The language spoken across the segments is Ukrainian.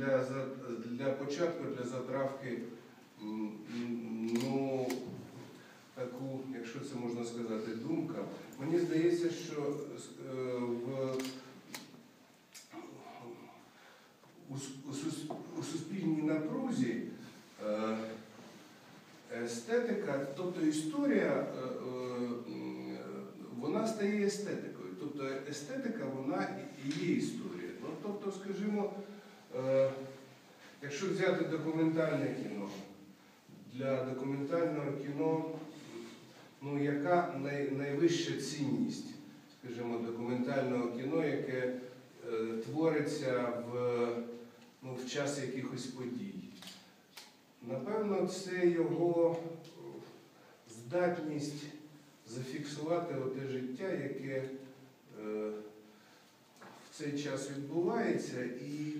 для, для початку, для затравки, ну, таку, якщо це можна сказати, думка. Мені здається, що е, в, у, суспільній напрузі е, естетика, тобто історія, е, вона стає естетикою. Тобто естетика, вона і є історія. Ну, тобто, скажімо, е, якщо взяти документальне кіно, для документального кіно, ну, яка най, найвища цінність, скажімо, документального кіно, яке е, твориться в, ну, в час якихось подій? Напевно, це його здатність зафіксувати те життя, яке е, в цей час відбувається, і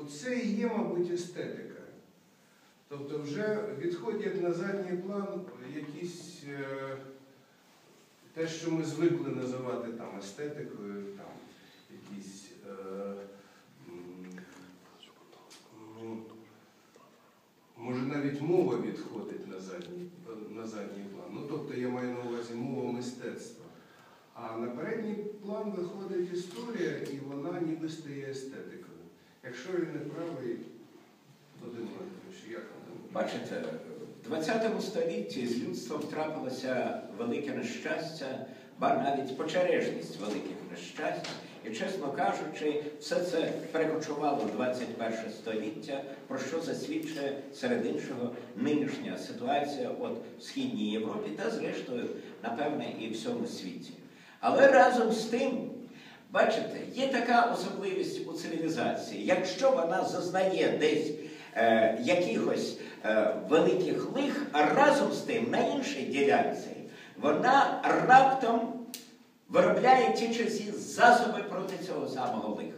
оце і є, мабуть, естетика. Тобто вже відходять на задній план якісь е, те, що ми звикли називати там естетикою, там якісь. Ну, Може навіть мова відходить на задній, на задній план. Ну тобто я маю на увазі мова мистецтва. А на передній план виходить історія, і вона ніби стає естетикою. Якщо я не правий, як ви? Бачите, в 20 столітті з людством трапилося велике нещастя, ба навіть спочережність великих нещасть. І, чесно кажучи, все це перекочувало в 21 століття, про що засвідчує серед іншого нинішня ситуація от в Східній Європі та, зрештою, напевне, і в всьому світі. Але разом з тим, бачите, є така особливість у цивілізації. Якщо вона зазнає десь е, якихось е, великих лих, а разом з тим на іншій ділянці вона раптом виробляє ті чи засоби проти цього самого лиха.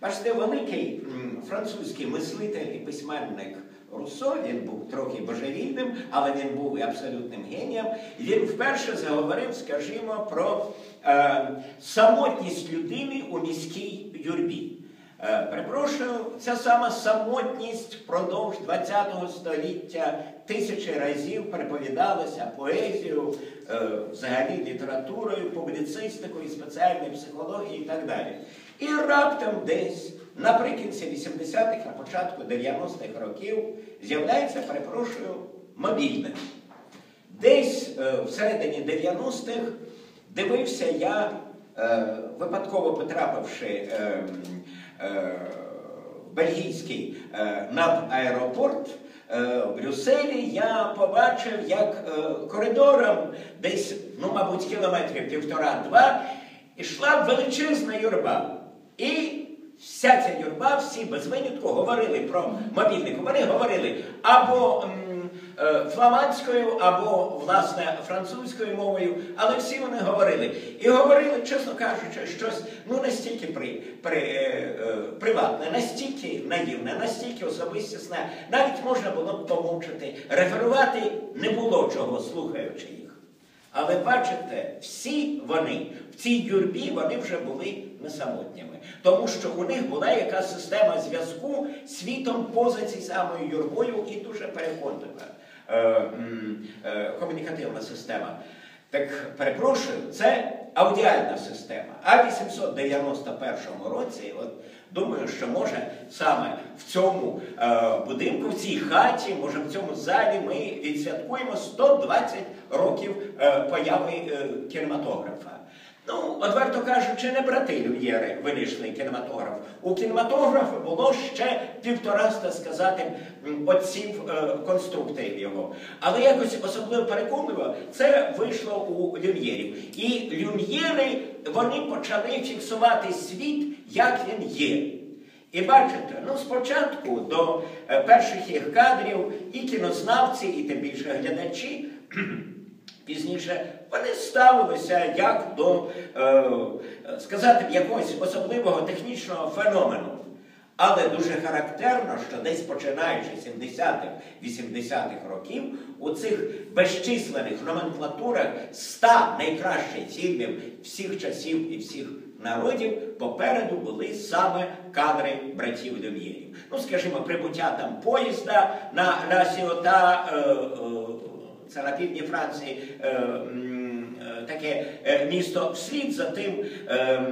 Бачите, великий французький мислитель і письменник Руссо, він був трохи божевільним, але він був і абсолютним генієм. Він вперше заговорив, скажімо, про е, самотність людини у міській юрбі. Е, Перепрошую, ця сама самотність впродовж ХХ століття тисячі разів переповідалася поезією, е, взагалі літературою, публіцистикою, спеціальною психологією і так далі. І раптом десь наприкінці 80-х, на початку 90-х років з'являється, перепрошую, мобільник. Десь е, всередині 90-х дивився я, е, випадково потрапивши е, е, в бельгійський аеропорт е, в Брюсселі, я побачив, як коридором десь, ну, мабуть, кілометрів півтора-два, ішла величезна юрба. І вся ця юрба, всі без винятку говорили про мобільник. Вони говорили або е, фламандською, або, власне, французькою мовою, але всі вони говорили. І говорили, чесно кажучи, щось ну настільки при, при, е, е, приватне, настільки наївне, настільки особистісне, навіть можна було б помовчати. Реферувати не було чого, слухаючи їх. Але бачите, всі вони в цій юрбі вони вже були не самотніми, тому що у них була якась система зв'язку світом поза цією самою юрбою і дуже переконлива е, е, комунікативна система. Так перепрошую, це аудіальна система. А в 891 році, от думаю, що може саме в цьому е, будинку, в цій хаті, може в цьому залі ми відсвяткуємо 120 років е, появи е, кінематографа. Ну, одверто кажучи, не брати Люм'єри винайшли кінематограф. У кінематографа було ще півтораста сказати отців е, конструкторів його. Але якось особливо переконливо це вийшло у Люм'єрів. І Люм'єри вони почали фіксувати світ, як він є. І бачите, ну спочатку до е, перших їх кадрів і кінознавці, і тим більше глядачі. Пізніше вони ставилися як до, е, сказати, якогось особливого технічного феномену. Але дуже характерно, що десь починаючи з 70-х, 80-х років, у цих безчисленних номенклатурах 100 найкращих фільмів всіх часів і всіх народів попереду були саме кадри братів Люм'єрів. Ну, скажімо, прибуття там поїзда на Ля Сіота, е, е, це на півдні Франції, е, місто вслід за тим. е,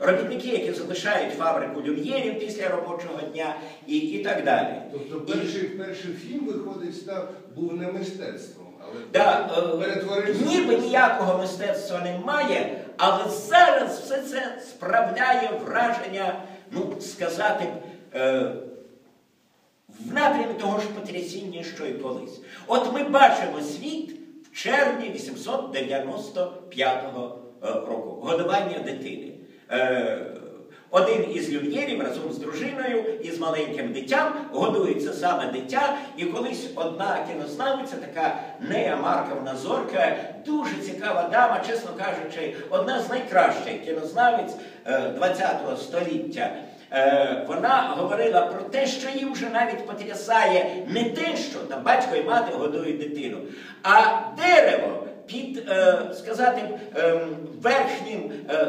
Робітники, які залишають фабрику люм'єрів після робочого дня і, і так далі. Тобто І- перший, перший фільм, виходить, став, був не мистецтвом, але Да, е, ніби ніякого мистецтва немає, але зараз все це справляє враження, ну, сказати, е, в напрямі того ж потрясіння, що й колись. От ми бачимо світ червні 895 е, року, годування дитини. Е, один із люм'єрів разом з дружиною і з маленьким дитям годується саме дитя. І колись одна кінознавиця, така Нея Марковна Зорка, дуже цікава дама, чесно кажучи, одна з найкращих кінознавиць ХХ століття. Е, Вона говорила про те, що їм вже навіть потрясає не те, що там батько і мати годують дитину, а дерево під, е, сказати, ем, верхнім, е,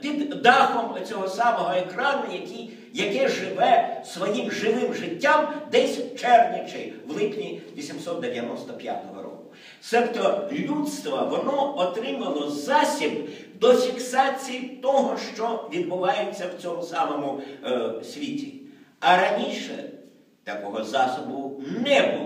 під дахом цього самого екрану, який, яке живе своїм живим життям десь в червні чи в липні 895 року. Себто людство воно отримало засіб до фіксації того, що відбувається в цьому самому е, світі. А раніше такого засобу не було.